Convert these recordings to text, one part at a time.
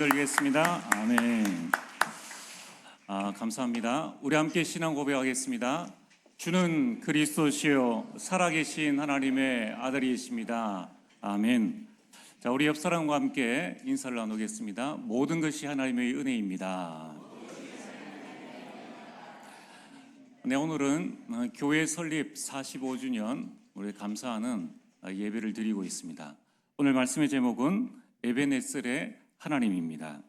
드리겠습니다. 아멘. 아, 감사합니다. 우리 함께 신앙 고백하겠습니다. 주는 그리스도시요 살아계신 하나님의 아들이십니다. 아멘. 자, 우리 옆 사람과 함께 인사를 나누겠습니다. 모든 것이 하나님의 은혜입니다. 네, 오늘은 어, 교회 설립 45주년 우리 감사하는 어, 예배를 드리고 있습니다. 오늘 말씀의 제목은 에베네셀의 하나님입니다.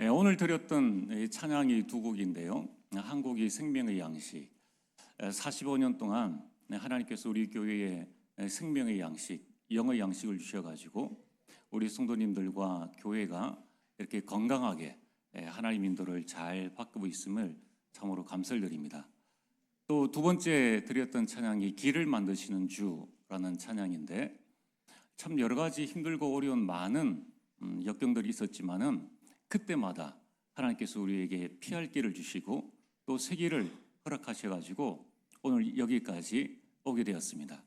예, 오늘 드렸던 이 찬양이 두 곡인데요. 한 곡이 생명의 양식. 45년 동안 하나님께서 우리 교회에 생명의 양식, 영의 양식을 주셔가지고 우리 성도님들과 교회가 이렇게 건강하게 예, 하나님 인도를 잘 바꾸고 있음을 참으로 감사를 드립니다. 또 두 번째 드렸던 찬양이 길을 만드시는 주라는 찬양인데 참 여러 가지 힘들고 어려운 많은 음, 역경들이 있었지만은 그때마다 하나님께서 우리에게 피할 길을 주시고 또 새 길을 허락하셔 가지고 오늘 여기까지 오게 되었습니다.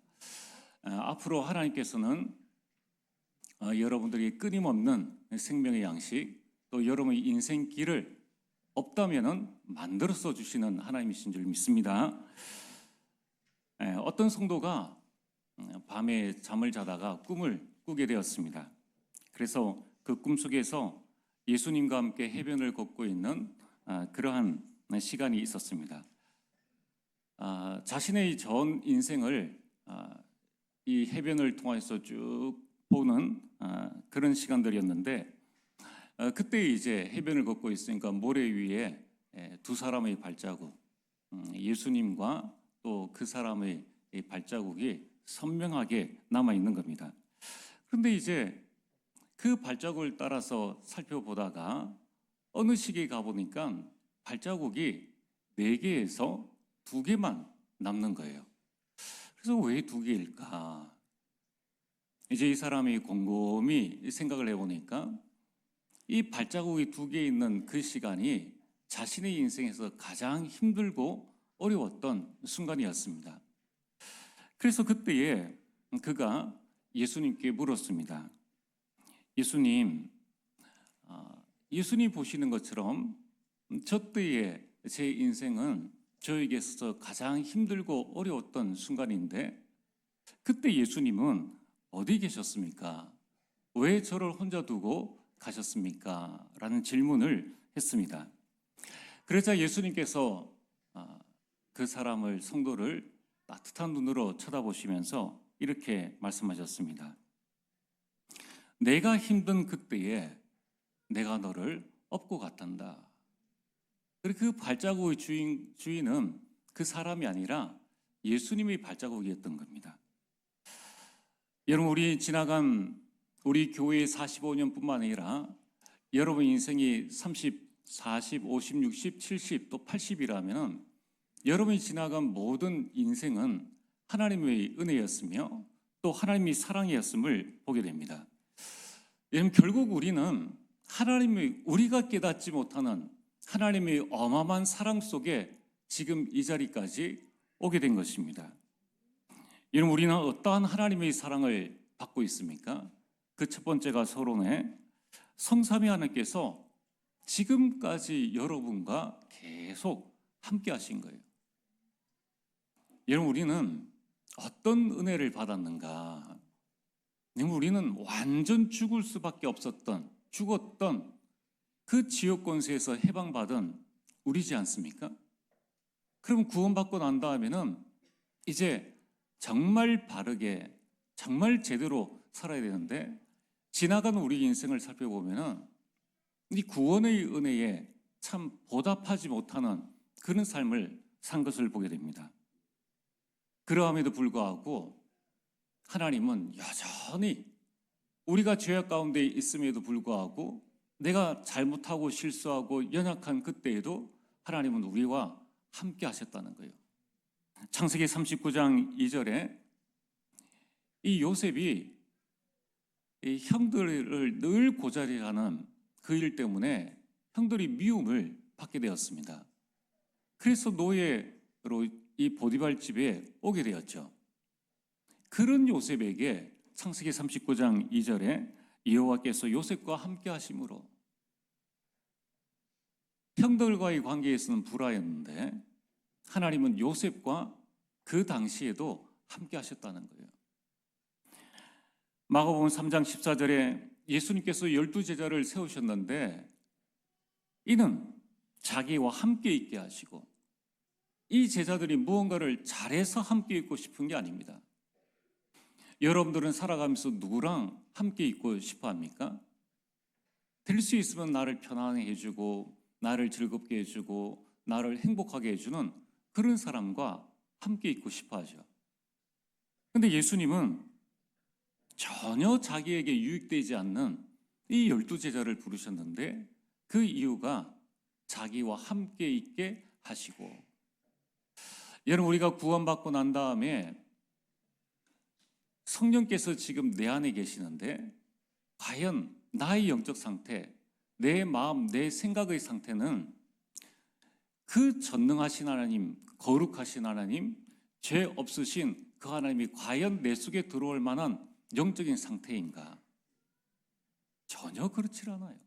아, 앞으로 하나님께서는 어, 여러분들이 끊임없는 생명의 양식 또 여러분의 인생 길을 없다면은 만들어서 주시는 하나님이신 줄 믿습니다. 에, 어떤 성도가 음, 밤에 잠을 자다가 꿈을 꾸게 되었습니다. 그래서 그 꿈 속에서 예수님과 함께 해변을 걷고 있는 아, 그러한 시간이 있었습니다. 아, 자신의 전 인생을 아, 이 해변을 통해서 쭉 보는 아, 그런 시간들이었는데 어, 그때 이제 해변을 걷고 있으니까 모래 위에 에, 두 사람의 발자국, 음, 예수님과 또 그 사람의 이 발자국이 선명하게 남아 있는 겁니다. 그런데 이제 그 발자국을 따라서 살펴보다가 어느 시기에 가보니까 발자국이 네 개에서 두 개만 남는 거예요. 그래서 왜두 개일까? 이제 이 사람이 곰곰이 생각을 해보니까 이 발자국이 두 개 있는 그 시간이 자신의 인생에서 가장 힘들고 어려웠던 순간이었습니다. 그래서 그때에 그가 예수님께 물었습니다. 예수님, 아, 예수님 보시는 것처럼 저 때에 제 인생은 저에게 있어서 가장 힘들고 어려웠던 순간인데 그때 예수님은 어디 계셨습니까? 왜 저를 혼자 두고 가셨습니까? 라는 질문을 했습니다. 그러자 예수님께서 아, 그 사람을 성도를 따뜻한 눈으로 쳐다보시면서 이렇게 말씀하셨습니다. 내가 힘든 그때에 내가 너를 업고 갔단다. 그리고 그 발자국의 주인, 주인은 그 사람이 아니라 예수님의 발자국이었던 겁니다. 여러분, 우리 지나간 우리 교회 45년뿐만 아니라 여러분 인생이 30, 40, 50, 60, 70, 또 80이라면 여러분이 지나간 모든 인생은 하나님의 은혜였으며 또 하나님의 사랑이었음을 보게 됩니다. 여러분 결국 우리는 하나님의 우리가 깨닫지 못하는 하나님의 어마어마한 사랑 속에 지금 이 자리까지 오게 된 것입니다. 여러분 우리는 어떠한 하나님의 사랑을 받고 있습니까? 그 첫 번째가 서론에 성삼위 하나님께서 지금까지 여러분과 계속 함께 하신 거예요. 여러분 우리는 어떤 은혜를 받았는가? 우리는 완전 죽을 수밖에 없었던 죽었던 그 지옥 권세에서 해방받은 우리지 않습니까? 그럼 구원받고 난 다음에는 이제 정말 바르게 정말 제대로 살아야 되는데 지나간 우리 인생을 살펴보면은 이 구원의 은혜에 참 보답하지 못하는 그런 삶을 산 것을 보게 됩니다. 그러함에도 불구하고 하나님은 여전히 우리가 죄악 가운데 있음에도 불구하고 내가 잘못하고 실수하고 연약한 그때에도 하나님은 우리와 함께 하셨다는 거예요. 창세기 39장 2절에 이 요셉이 이 형들을 늘 고자리하는 그 일 때문에 형들이 미움을 받게 되었습니다. 그래서 노예로 이 보디발 집에 오게 되었죠. 그런 요셉에게 창세기 39장 2절에 여호와께서 요셉과 함께 하심으로 형들과의 관계에서는 불화였는데 하나님은 요셉과 그 당시에도 함께 하셨다는 거예요. 마가복음 3장 14절에 예수님께서 열두 제자를 세우셨는데 이는 자기와 함께 있게 하시고 이 제자들이 무언가를 잘해서 함께 있고 싶은 게 아닙니다. 여러분들은 살아가면서 누구랑 함께 있고 싶어 합니까? 될 수 있으면 나를 편안하게 해주고, 나를 즐겁게 해주고, 나를 행복하게 해주는 그런 사람과 함께 있고 싶어 하죠. 근데 예수님은 전혀 자기에게 유익되지 않는 이 열두 제자를 부르셨는데 그 이유가 자기와 함께 있게 하시고 여러분 우리가 구원받고 난 다음에 성령께서 지금 내 안에 계시는데 과연 나의 영적 상태, 내 마음, 내 생각의 상태는 그 전능하신 하나님, 거룩하신 하나님, 죄 없으신 그 하나님이 과연 내 속에 들어올 만한 영적인 상태인가? 전혀 그렇지 않아요.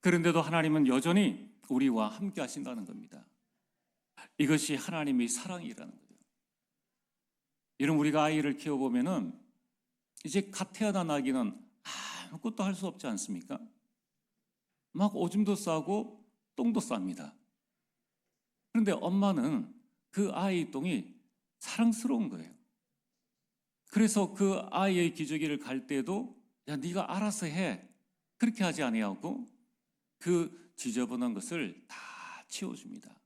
그런데도 하나님은 여전히 우리와 함께 하신다는 겁니다. 이것이 하나님의 사랑이라는 거예요. 이런 우리가 아이를 키워보면은 이제 갓 태어난 아기는 아무것도 할 수 없지 않습니까? 막 오줌도 싸고 똥도 쌉니다. 그런데 엄마는 그 아이 똥이 사랑스러운 거예요. 그래서 그 아이의 기저귀를 갈 때도 야 네가 알아서 해 그렇게 하지 아니하고 그 지저분한 것을 다 치워줍니다.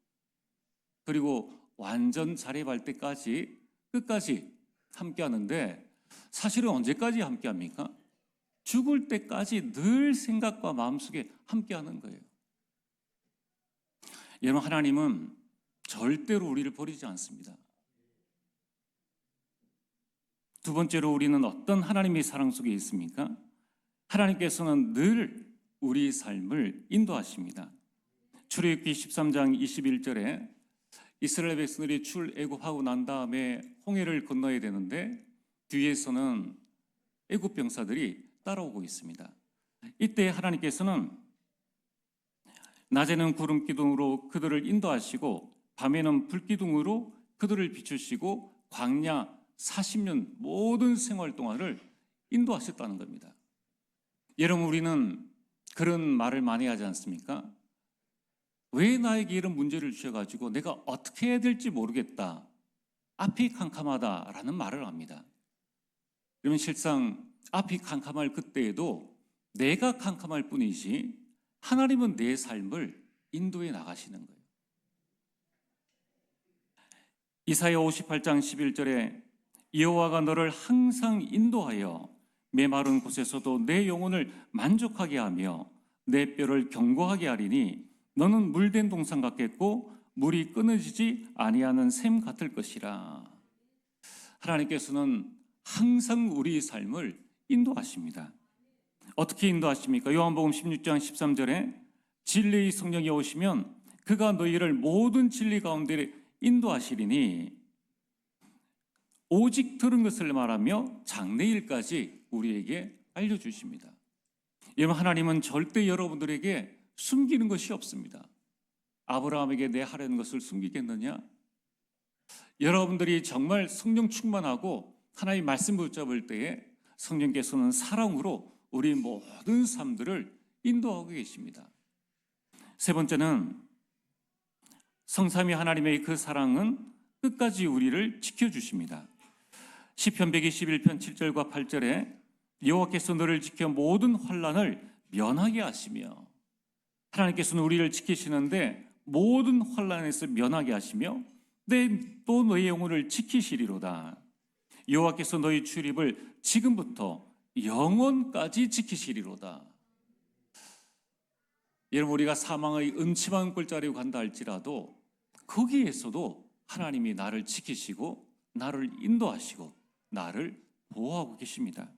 그리고 완전 자립할 때까지 끝까지 함께 하는데 사실은 언제까지 함께 합니까? 죽을 때까지 늘 생각과 마음속에 함께 하는 거예요. 여러분, 하나님은 절대로 우리를 버리지 않습니다. 두 번째로 우리는 어떤 하나님의 사랑 속에 있습니까? 하나님께서는 늘 우리 삶을 인도하십니다. 출애굽기 13장 21절에 이스라엘 백성들이 출애굽하고 난 다음에 홍해를 건너야 되는데 뒤에서는 애굽 병사들이 따라오고 있습니다. 이때 하나님께서는 낮에는 구름 기둥으로 그들을 인도하시고 밤에는 불 기둥으로 그들을 비추시고 광야 40년 모든 생활 동안을 인도하셨다는 겁니다. 여러분 우리는 그런 말을 많이 하지 않습니까? 왜 나에게 이런 문제를 주셔가지고 내가 어떻게 해야 될지 모르겠다. 앞이 캄캄하다라는 말을 합니다. 그러면 실상 앞이 캄캄할 그때에도 내가 캄캄할 뿐이지 하나님은 내 삶을 인도해 나가시는 거예요. 이사야 58장 11절에 여호와가 너를 항상 인도하여 메마른 곳에서도 내 영혼을 만족하게 하며 내 뼈를 견고하게 하리니 너는 물된 동산 같겠고 물이 끊어지지 아니하는 샘 같을 것이라. 하나님께서는 항상 우리 삶을 인도하십니다. 어떻게 인도하십니까? 요한복음 16장 13절에 진리의 성령이 오시면 그가 너희를 모든 진리 가운데 인도하시리니 오직 들은 것을 말하며 장래일까지 우리에게 알려주십니다. 여러분 하나님은 절대 여러분들에게 숨기는 것이 없습니다. 아브라함에게 내 하려는 것을 숨기겠느냐? 여러분들이 정말 성령 충만하고 하나님 말씀 붙잡을 때에 성령께서는 사랑으로 우리 모든 삶들을 인도하고 계십니다. 세 번째는 성삼위 하나님의 그 사랑은 끝까지 우리를 지켜 주십니다. 시편 121편 7절과 8절에 여호와께서 너를 지켜 모든 환란을 면하게 하시며 하나님께서는 우리를 지키시는데 모든 환란에서 면하게 하시며 또 너희 영혼을 지키시리로다. 여호와께서 너희 출입을 지금부터 영원까지 지키시리로다. 여러분 우리가 사망의 음침한 꼴자리로 간다 할지라도 거기에서도 하나님이 나를 지키시고 나를 인도하시고 나를 보호하고 계십니다.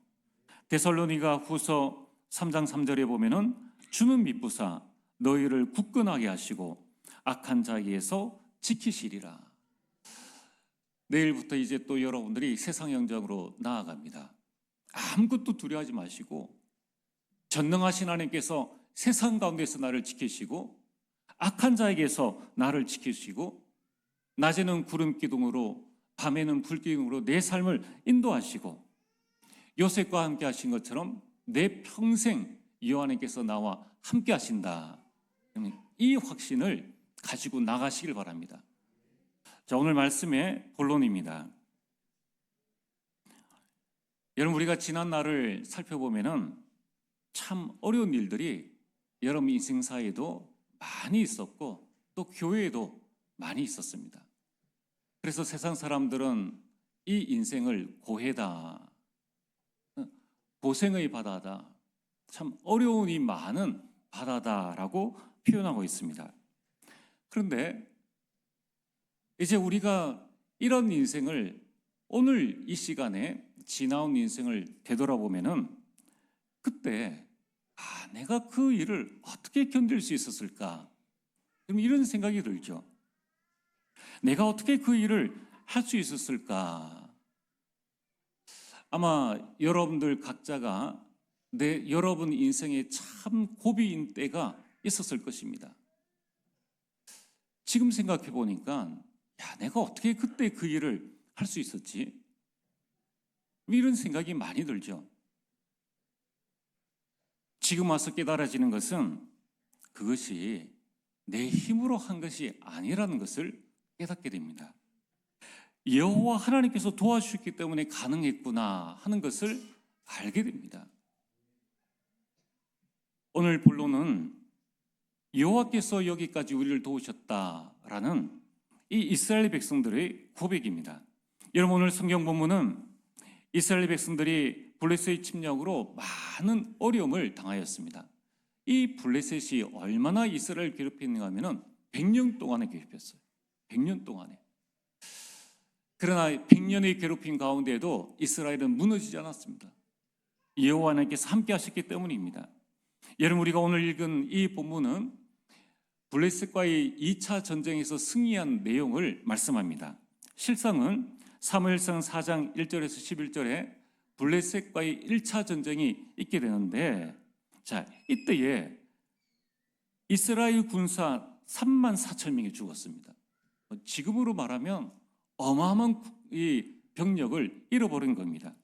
데살로니가 후서 3장 3절에 보면은 주는 미쁘사 너희를 굳건하게 하시고 악한 자에게서 지키시리라. 내일부터 이제 또 여러분들이 세상 영장으로 나아갑니다. 아무것도 두려워하지 마시고 전능하신 하나님께서 세상 가운데서 나를 지키시고 악한 자에게서 나를 지키시고 낮에는 구름 기둥으로 밤에는 불 기둥으로 내 삶을 인도하시고 요셉과 함께 하신 것처럼 내 평생 여호와님께서 나와 함께 하신다. 이 확신을 가지고 나가시길 바랍니다. 자, 오늘 말씀의 본론입니다. 여러분 우리가 지난 날을 살펴보면은 참 어려운 일들이 여러분 인생사에도 많이 있었고 또 교회에도 많이 있었습니다. 그래서 세상 사람들은 이 인생을 고해다, 고생의 바다다, 참 어려움이 많은 바다다라고 표현하고 있습니다. 그런데 이제 우리가 이런 인생을 오늘 이 시간에 지나온 인생을 되돌아보면은 그때 아, 내가 그 일을 어떻게 견딜 수 있었을까? 그럼 이런 생각이 들죠. 내가 어떻게 그 일을 할 수 있었을까? 아마 여러분들 각자가 내 여러분 인생에 참 고비인 때가 있었을 것입니다. 지금 생각해 보니까 야, 내가 어떻게 그때 그 일을 할 수 있었지? 이런 생각이 많이 들죠. 지금 와서 깨달아지는 것은 그것이 내 힘으로 한 것이 아니라는 것을 깨닫게 됩니다. 여호와 하나님께서 도와주셨기 때문에 가능했구나 하는 것을 알게 됩니다. 오늘 본론은 여호와께서 여기까지 우리를 도우셨다라는 이 이스라엘 백성들의 고백입니다. 여러분 오늘 성경 본문은 이스라엘 백성들이 블레셋의 침략으로 많은 어려움을 당하였습니다. 이 블레셋이 얼마나 이스라엘을 괴롭혔는가 하면은 100년 동안에 괴롭혔어요. 100년 동안에. 그러나 100년의 괴롭힘 가운데에도 이스라엘은 무너지지 않았습니다. 여호와 하나님께서 함께 하셨기 때문입니다. 여러분 우리가 오늘 읽은 이 본문은 블레셋과의 2차 전쟁에서 승리한 내용을 말씀합니다. 실상은 사무엘상 4장 1절에서 11절에 블레셋과의 1차 전쟁이 있게 되는데 자, 이때에 이스라엘 군사 3만 4천 명이 죽었습니다. 지금으로 말하면 어마어마한 이 병력을 잃어버린 겁니다.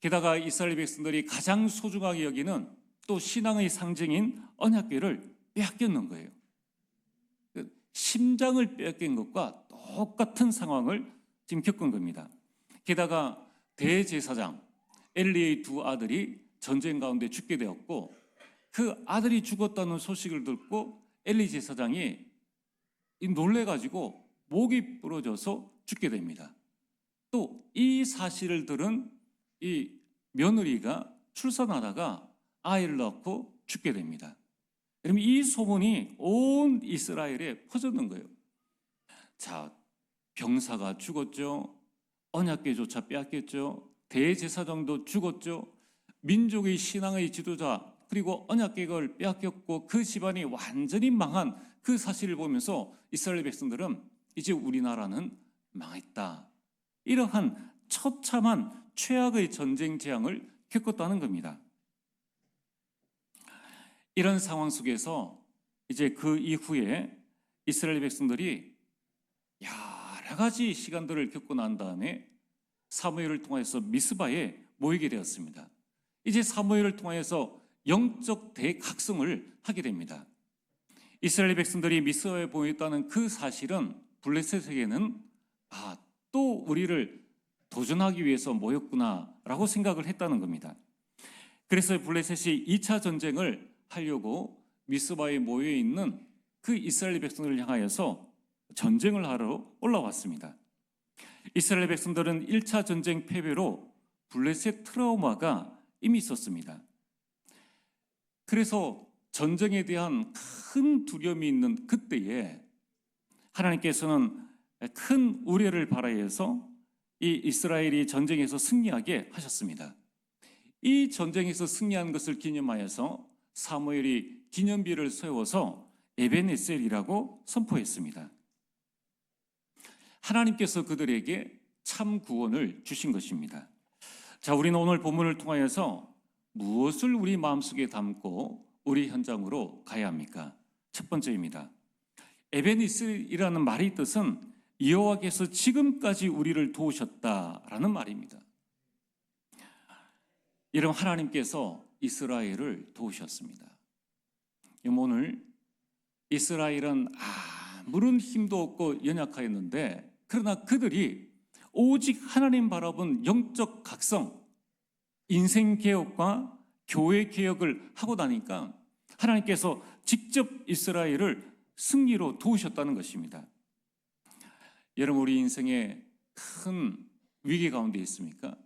게다가 이스라엘 백성들이 가장 소중하게 여기는 또 신앙의 상징인 언약궤를 빼앗겼는 거예요. 그 심장을 빼앗긴 것과 똑같은 상황을 지금 겪은 겁니다. 게다가 대제사장 엘리의 두 아들이 전쟁 가운데 죽게 되었고 그 아들이 죽었다는 소식을 듣고 엘리 제사장이 놀래 가지고 목이 부러져서 죽게 됩니다. 또 이 사실을 들은 이 며느리가 출산하다가 아이를 낳고 죽게 됩니다. 그러면 이 소문이 온 이스라엘에 퍼졌는 거예요. 자, 병사가 죽었죠. 언약궤조차 빼앗겼죠. 대제사장도 죽었죠. 민족의 신앙의 지도자 그리고 언약궤를 빼앗겼고 그 집안이 완전히 망한 그 사실을 보면서 이스라엘 백성들은 이제 우리나라는 망했다. 이러한 처참한 최악의 전쟁 재앙을 겪었다는 겁니다. 이런 상황 속에서 이제 그 이후에 이스라엘 백성들이 여러 가지 시간들을 겪고 난 다음에 사무엘을 통해서 미스바에 모이게 되었습니다. 이제 사무엘을 통해서 영적 대각성을 하게 됩니다. 이스라엘 백성들이 미스바에 모였다는 그 사실은 블레셋에게는 아, 또 우리를 도전하기 위해서 모였구나라고 생각을 했다는 겁니다. 그래서 블레셋이 2차 전쟁을 하려고 미스바에 모여 있는 그 이스라엘 백성들을 향하여서 전쟁을 하러 올라왔습니다. 이스라엘 백성들은 1차 전쟁 패배로 블레셋 트라우마가 이미 있었습니다. 그래서 전쟁에 대한 큰 두려움이 있는 그때에 하나님께서는 큰 우려를 발하여서 이 이스라엘이 전쟁에서 승리하게 하셨습니다. 이 전쟁에서 승리한 것을 기념하여서 사무엘이 기념비를 세워서 에베네셀이라고 선포했습니다. 하나님께서 그들에게 참 구원을 주신 것입니다. 자, 우리는 오늘 본문을 통하여서 무엇을 우리 마음속에 담고 우리 현장으로 가야 합니까? 첫 번째입니다. 에베니스라는 말의 뜻은 여호와께서 지금까지 우리를 도우셨다라는 말입니다. 이런 하나님께서 이스라엘을 도우셨습니다. 오늘 이스라엘은 아무런 힘도 없고 연약하였는데 그러나 그들이 오직 하나님 바라본 영적 각성, 인생 개혁과 교회 개혁을 하고 나니까 하나님께서 직접 이스라엘을 승리로 도우셨다는 것입니다. 여러분 우리 인생에 큰 위기 가운데 있습니까?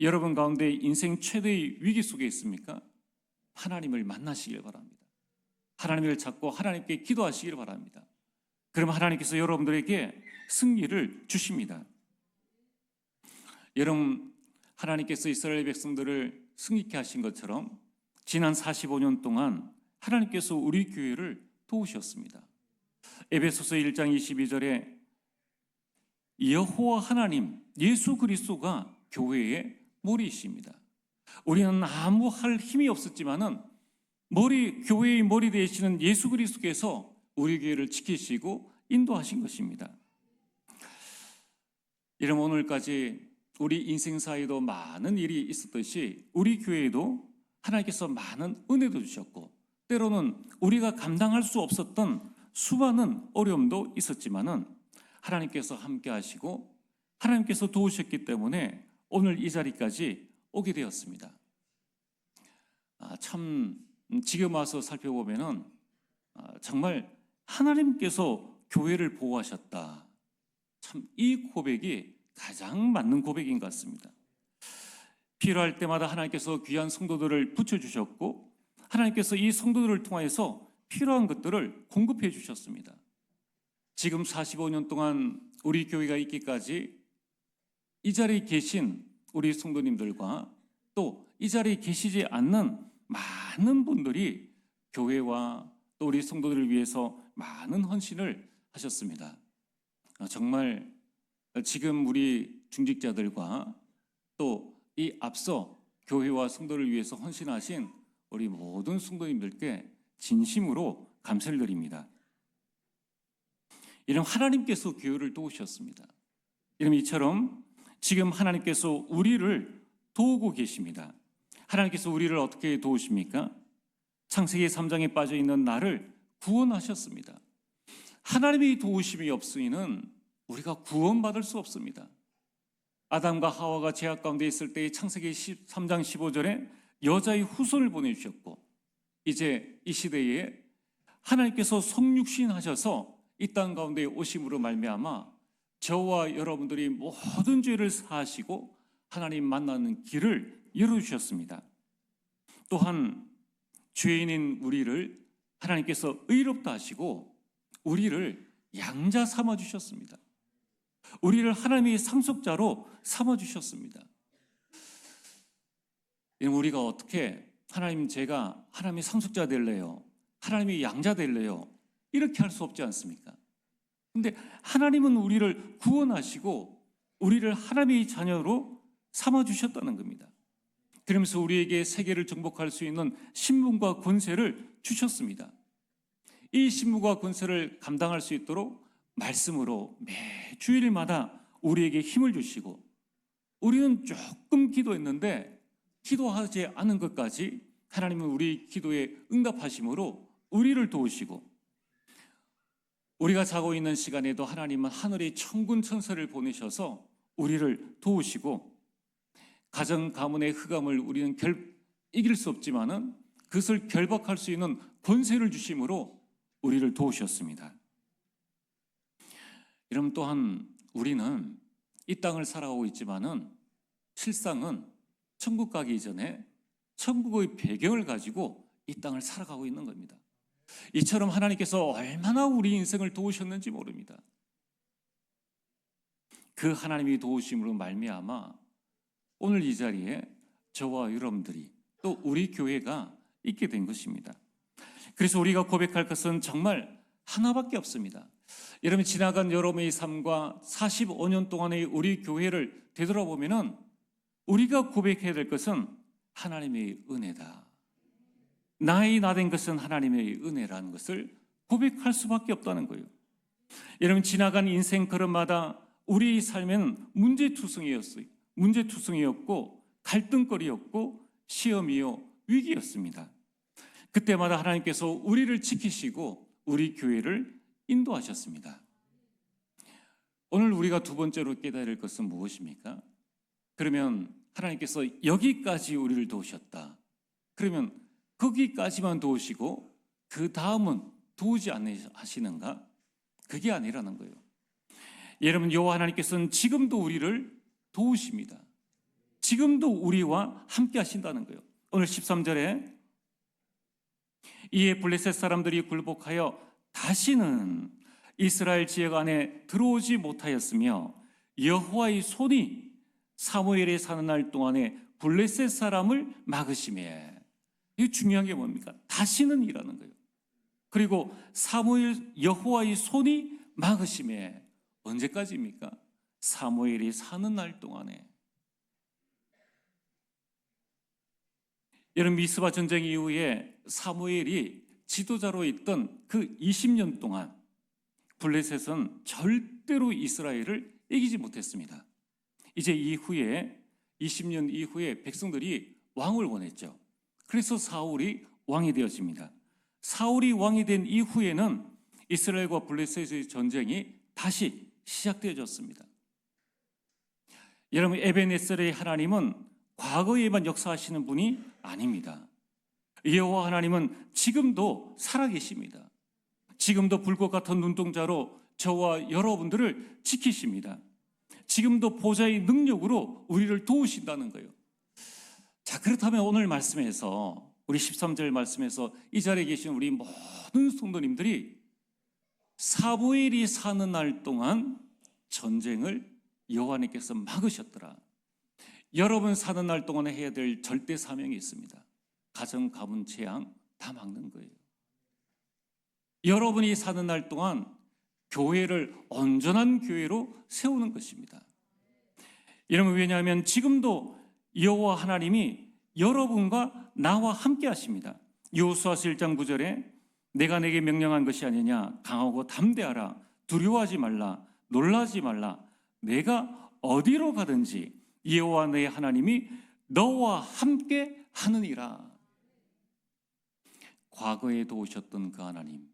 여러분 가운데 인생 최대의 위기 속에 있습니까? 하나님을 만나시길 바랍니다. 하나님을 찾고 하나님께 기도하시길 바랍니다. 그럼 하나님께서 여러분들에게 승리를 주십니다. 여러분 하나님께서 이스라엘 백성들을 승리케 하신 것처럼 지난 45년 동안 하나님께서 우리 교회를 도우셨습니다. 에베소서 1장 22절에 여호와 하나님 예수 그리스도가 교회의 머리이십니다. 우리는 아무 할 힘이 없었지만은 머리 교회의 머리 되시는 예수 그리스도께서 우리 교회를 지키시고 인도하신 것입니다. 이런 오늘까지 우리 인생사에도 많은 일이 있었듯이 우리 교회에도 하나님께서 많은 은혜도 주셨고 때로는 우리가 감당할 수 없었던 수많은 어려움도 있었지만은 하나님께서 함께 하시고 하나님께서 도우셨기 때문에 오늘 이 자리까지 오게 되었습니다. 아, 참 지금 와서 살펴보면은 아, 정말 하나님께서 교회를 보호하셨다. 참 이 고백이 가장 맞는 고백인 것 같습니다. 필요할 때마다 하나님께서 귀한 성도들을 붙여주셨고 하나님께서 이 성도들을 통하여서 필요한 것들을 공급해 주셨습니다. 지금 45년 동안 우리 교회가 있기까지 이 자리에 계신 우리 성도님들과 또 이 자리에 계시지 않는 많은 분들이 교회와 또 우리 성도들을 위해서 많은 헌신을 하셨습니다. 아, 정말 지금 우리 중직자들과 또 이 앞서 교회와 성도를 위해서 헌신하신 우리 모든 성도님들께 진심으로 감사를 드립니다. 이런 하나님께서 교회를 도우셨습니다. 이런 이처럼 지금 하나님께서 우리를 도우고 계십니다. 하나님께서 우리를 어떻게 도우십니까? 창세기 3장에 빠져 있는 나를 구원하셨습니다. 하나님의 도우심이 없으면 우리가 구원받을 수 없습니다. 아담과 하와가 죄악 가운데 있을 때의 창세기 3장 15절에 여자의 후손을 보내주셨고 이제 이 시대에 하나님께서 성육신 하셔서 이 땅 가운데 오심으로 말미암아 저와 여러분들이 모든 죄를 사하시고 하나님 만나는 길을 열어주셨습니다. 또한 죄인인 우리를 하나님께서 의롭다 하시고 우리를 양자 삼아 주셨습니다. 우리를 하나님의 상속자로 삼아 주셨습니다. 우리가 어떻게 하나님 제가 하나님의 상속자 될래요? 하나님의 양자 될래요? 이렇게 할 수 없지 않습니까? 근데 하나님은 우리를 구원하시고 우리를 하나님의 자녀로 삼아 주셨다는 겁니다. 그러면서 우리에게 세계를 정복할 수 있는 신분과 권세를 주셨습니다. 이 신분과 권세를 감당할 수 있도록 말씀으로 매 주일마다 우리에게 힘을 주시고 우리는 조금 기도했는데 기도하지 않은 것까지 하나님은 우리 기도에 응답하심으로 우리를 도우시고 우리가 자고 있는 시간에도 하나님은 하늘의 천군 천사를 보내셔서 우리를 도우시고 가정 가문의 흑암을 우리는 결, 이길 수 없지만은 그것을 결박할 수 있는 권세를 주심으로 우리를 도우셨습니다. 이러면 또한 우리는 이 땅을 살아오고 있지만은 실상은 천국 가기 이전에 천국의 배경을 가지고 이 땅을 살아가고 있는 겁니다. 이처럼 하나님께서 얼마나 우리 인생을 도우셨는지 모릅니다. 그 하나님이 도우심으로 말미암아 오늘 이 자리에 저와 여러분들이 또 우리 교회가 있게 된 것입니다. 그래서 우리가 고백할 것은 정말 하나밖에 없습니다. 여러분 지나간 여러분의 삶과 45년 동안의 우리 교회를 되돌아보면은 우리가 고백해야 될 것은 하나님의 은혜다. 나이 나된 것은 하나님의 은혜라는 것을 고백할 수밖에 없다는 거예요. 여러분 지나간 인생 걸음마다 우리 삶에는 문제투성이었어요. 문제투성이었고 갈등거리였고 시험이요 위기였습니다. 그때마다 하나님께서 우리를 지키시고 우리 교회를 인도하셨습니다. 오늘 우리가 두 번째로 깨달을 것은 무엇입니까? 그러면 하나님께서 여기까지 우리를 도우셨다. 그러면 거기까지만 도우시고 그 다음은 도우지 않으시는가? 그게 아니라는 거예요. 여러분 여호와 하나님께서는 지금도 우리를 도우십니다. 지금도 우리와 함께 하신다는 거예요. 오늘 13절에 이에 블레셋 사람들이 굴복하여 다시는 이스라엘 지역 안에 들어오지 못하였으며 여호와의 손이 사무엘에 사는 날 동안에 블레셋 사람을 막으심에 이 중요한 게 뭡니까? 다시는 이라는 거예요. 그리고 사무엘 여호와의 손이 막으심에 언제까지입니까? 사무엘이 사는 날 동안에 여러분 미스바 전쟁 이후에 사무엘이 지도자로 있던 그 20년 동안 블레셋은 절대로 이스라엘을 이기지 못했습니다. 이제 이후에 20년 이후에 백성들이 왕을 원했죠. 그래서 사울이 왕이 되었습니다. 사울이 왕이 된 이후에는 이스라엘과 블레셋의 전쟁이 다시 시작되어졌습니다. 여러분 에베네셀의 하나님은 과거에만 역사하시는 분이 아닙니다. 여호와 하나님은 지금도 살아계십니다. 지금도 불꽃 같은 눈동자로 저와 여러분들을 지키십니다. 지금도 보좌의 능력으로 우리를 도우신다는 거예요. 자, 그렇다면 오늘 말씀에서 우리 13절 말씀에서 이 자리에 계신 우리 모든 성도님들이 사무엘이 사는 날 동안 전쟁을 여호와님께서 막으셨더라. 여러분 사는 날 동안에 해야 될 절대 사명이 있습니다. 가정, 가문, 재앙 다 막는 거예요. 여러분이 사는 날 동안 교회를 온전한 교회로 세우는 것입니다. 여러분 왜냐하면 지금도 여호와 하나님이 여러분과 나와 함께 하십니다. 여호수아서 1장 9절에 내가 내게 명령한 것이 아니냐 강하고 담대하라 두려워하지 말라 놀라지 말라 내가 어디로 가든지 여호와 내 하나님이 너와 함께 하느니라. 과거에 도우셨던 그 하나님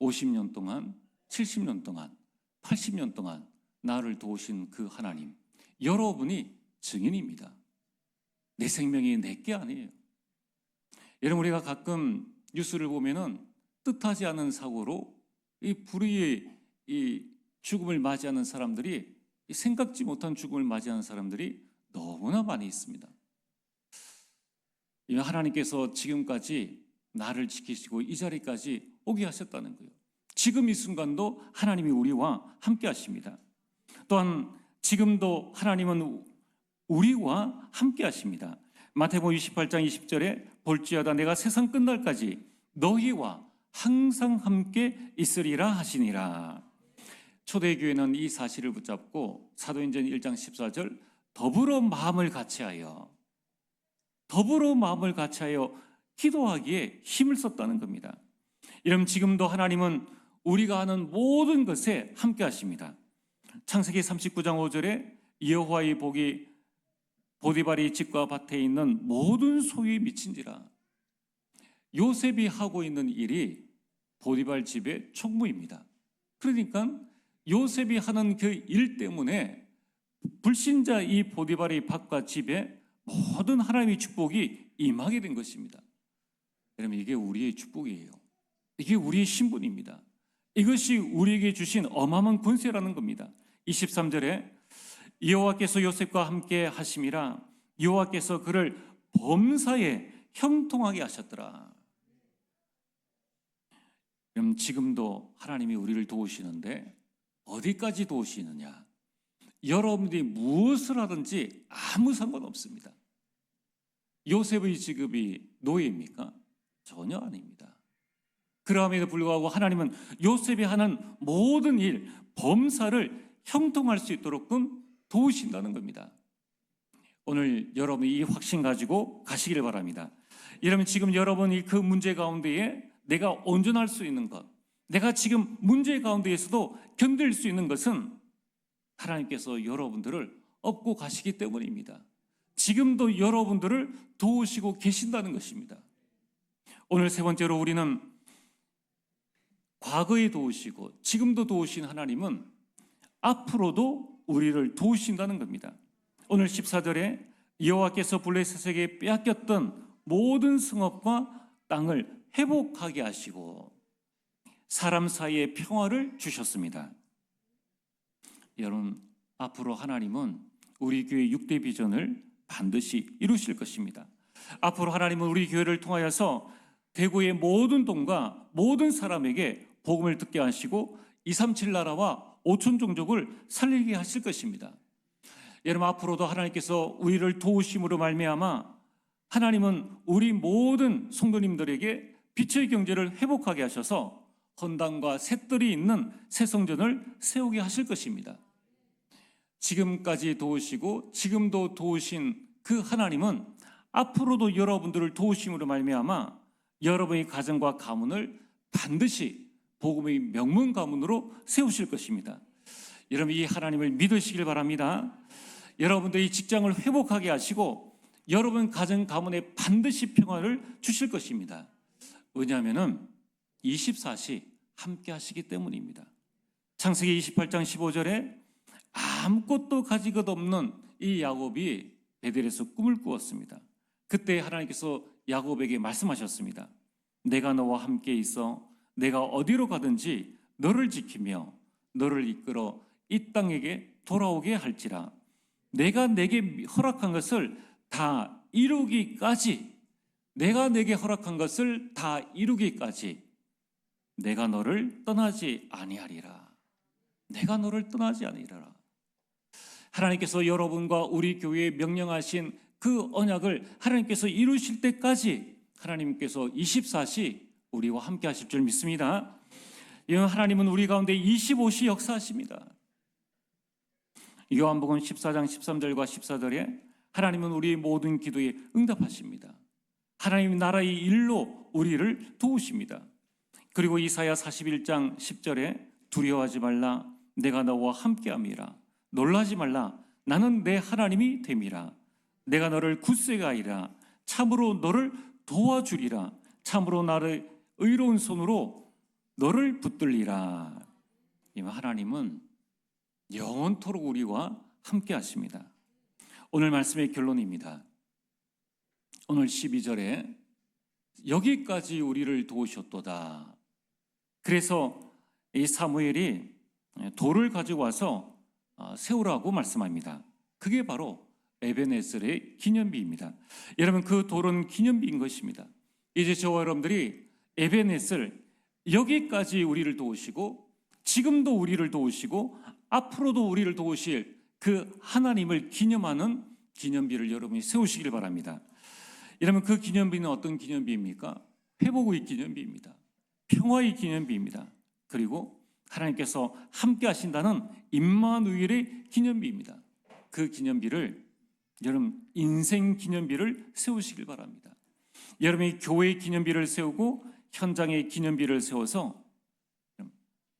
50년 동안 70년 동안 80년 동안 나를 도우신 그 하나님 여러분이 증인입니다. 내 생명이 내게 아니에요. 여러분 우리가 가끔 뉴스를 보면은 뜻하지 않은 사고로 이 불의의 이 죽음을 맞이하는 사람들이 생각지 못한 죽음을 맞이하는 사람들이 너무나 많이 있습니다. 이 하나님께서 지금까지 나를 지키시고 이 자리까지 오게 하셨다는 거예요. 지금 이 순간도 하나님이 우리와 함께 하십니다. 또한 지금도 하나님은 우리와 함께 하십니다. 마태복음 28장 20절에 볼지어다 내가 세상 끝날까지 너희와 항상 함께 있으리라 하시니라. 초대교회는 이 사실을 붙잡고 사도행전 1장 14절 더불어 마음을 같이하여 더불어 마음을 같이하여 기도하기에 힘을 썼다는 겁니다. 여러분 지금도 하나님은 우리가 하는 모든 것에 함께 하십니다. 창세기 39장 5절에 여호와의 복이 보디발이 집과 밭에 있는 모든 소유에 미친지라. 요셉이 하고 있는 일이 보디발 집의 총무입니다. 그러니까 요셉이 하는 그 일 때문에 불신자 이 보디발의 밭과 집에 모든 하나님의 축복이 임하게 된 것입니다. 여러분 이게 우리의 축복이에요. 이게 우리의 신분입니다. 이것이 우리에게 주신 어마어마한 권세라는 겁니다. 23절에 여호와께서 요셉과 함께 하심이라 여호와께서 그를 범사에 형통하게 하셨더라. 그럼 지금도 하나님이 우리를 도우시는데 어디까지 도우시느냐? 여러분들이 무엇을 하든지 아무 상관없습니다. 요셉의 직업이 노예입니까? 전혀 아닙니다. 그럼에도 불구하고 하나님은 요셉이 하는 모든 일, 범사를 형통할 수 있도록끔 도우신다는 겁니다. 오늘 여러분이 이 확신 가지고 가시기를 바랍니다. 여러분 지금 여러분이 그 문제 가운데에 내가 온전할 수 있는 것, 내가 지금 문제 가운데에서도 견딜 수 있는 것은 하나님께서 여러분들을 업고 가시기 때문입니다. 지금도 여러분들을 도우시고 계신다는 것입니다. 오늘 세 번째로 우리는 과거에 도우시고 지금도 도우신 하나님은 앞으로도 우리를 도우신다는 겁니다. 오늘 14절에 여호와께서 블레셋에게 빼앗겼던 모든 성읍과 땅을 회복하게 하시고 사람 사이에 평화를 주셨습니다. 여러분 앞으로 하나님은 우리 교회 6대 비전을 반드시 이루실 것입니다. 앞으로 하나님은 우리 교회를 통하여서 대구의 모든 동과 모든 사람에게 복음을 듣게 하시고 237 나라와 5천 종족을 살리게 하실 것입니다. 여러분 앞으로도 하나님께서 우리를 도우심으로 말미암아 하나님은 우리 모든 성도님들에게 빛의 경제를 회복하게 하셔서 헌당과 셋들이 있는 새 성전을 세우게 하실 것입니다. 지금까지 도우시고 지금도 도우신 그 하나님은 앞으로도 여러분들을 도우심으로 말미암아 여러분의 가정과 가문을 반드시 복음의 명문 가문으로 세우실 것입니다. 여러분 이 하나님을 믿으시길 바랍니다. 여러분들이 직장을 회복하게 하시고 여러분 가정 가문에 반드시 평화를 주실 것입니다. 왜냐하면은 24시 함께 하시기 때문입니다. 창세기 28장 15절에 아무것도 가지고 없는 이 야곱이 베델에서 꿈을 꾸었습니다. 그때 하나님께서 야곱에게 말씀하셨습니다. 내가 너와 함께 있어 내가 어디로 가든지 너를 지키며 너를 이끌어 이 땅에게 돌아오게 할지라 내가 내게 허락한 것을 다 이루기까지 내가 내게 허락한 것을 다 이루기까지 내가 너를 떠나지 아니하리라. 내가 너를 떠나지 아니하리라. 하나님께서 여러분과 우리 교회에 명령하신 그 언약을 하나님께서 이루실 때까지 하나님께서 24시 우리와 함께 하실 줄 믿습니다. 이 하나님은 우리 가운데 25시 역사하십니다. 요한복음 14장 13절과 14절에 하나님은 우리 모든 기도에 응답하십니다. 하나님 나라의 일로 우리를 도우십니다. 그리고 이사야 41장 10절에 두려워하지 말라 내가 너와 함께함이라 놀라지 말라 나는 내 하나님이 됨이라 내가 너를 굳세가 아니라 참으로 너를 도와주리라 참으로 나를 의로운 손으로 너를 붙들리라 이 하나님은 영원토록 우리와 함께 하십니다. 오늘 말씀의 결론입니다. 오늘 12절에 여기까지 우리를 도우셨도다. 그래서 이 사무엘이 돌을 가지고 와서 어, 세우라고 말씀합니다. 그게 바로 에베네셀의 기념비입니다. 여러분 그 돌은 기념비인 것입니다. 이제 저와 여러분들이 에베네셀 여기까지 우리를 도우시고 지금도 우리를 도우시고 앞으로도 우리를 도우실 그 하나님을 기념하는 기념비를 여러분이 세우시길 바랍니다. 여러분 그 기념비는 어떤 기념비입니까? 회복의 기념비입니다. 평화의 기념비입니다. 그리고 하나님께서 함께 하신다는 임마누엘의 기념비입니다. 그 기념비를 여러분 인생 기념비를 세우시길 바랍니다. 여러분이 교회 기념비를 세우고 현장의 기념비를 세워서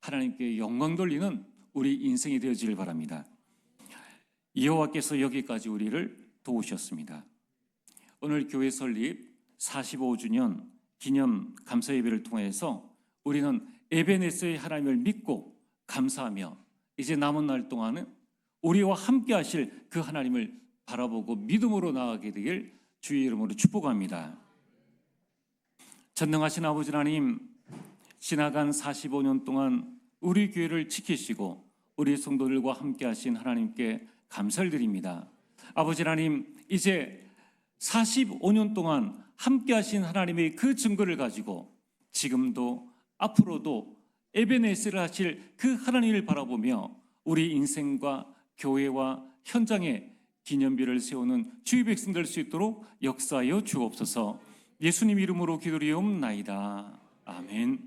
하나님께 영광 돌리는 우리 인생이 되어지길 바랍니다. 여호와께서 여기까지 우리를 도우셨습니다. 오늘 교회 설립 45주년 기념 감사 예배를 통해서 우리는 에베네스의 하나님을 믿고 감사하며 이제 남은 날 동안은 우리와 함께 하실 그 하나님을 바라보고 믿음으로 나아가게 되길 주의 이름으로 축복합니다. 전능하신 아버지 하나님 지나간 45년 동안 우리 교회를 지키시고 우리 성도들과 함께 하신 하나님께 감사를 드립니다. 아버지 하나님 이제 45년 동안 함께 하신 하나님의 그 증거를 가지고 지금도 앞으로도 에베네스를 하실 그 하나님을 바라보며 우리 인생과 교회와 현장에 기념비를 세우는 주의 백성 될 수 있도록 역사하여 주옵소서. 예수님 이름으로 기도리옵나이다. 아멘.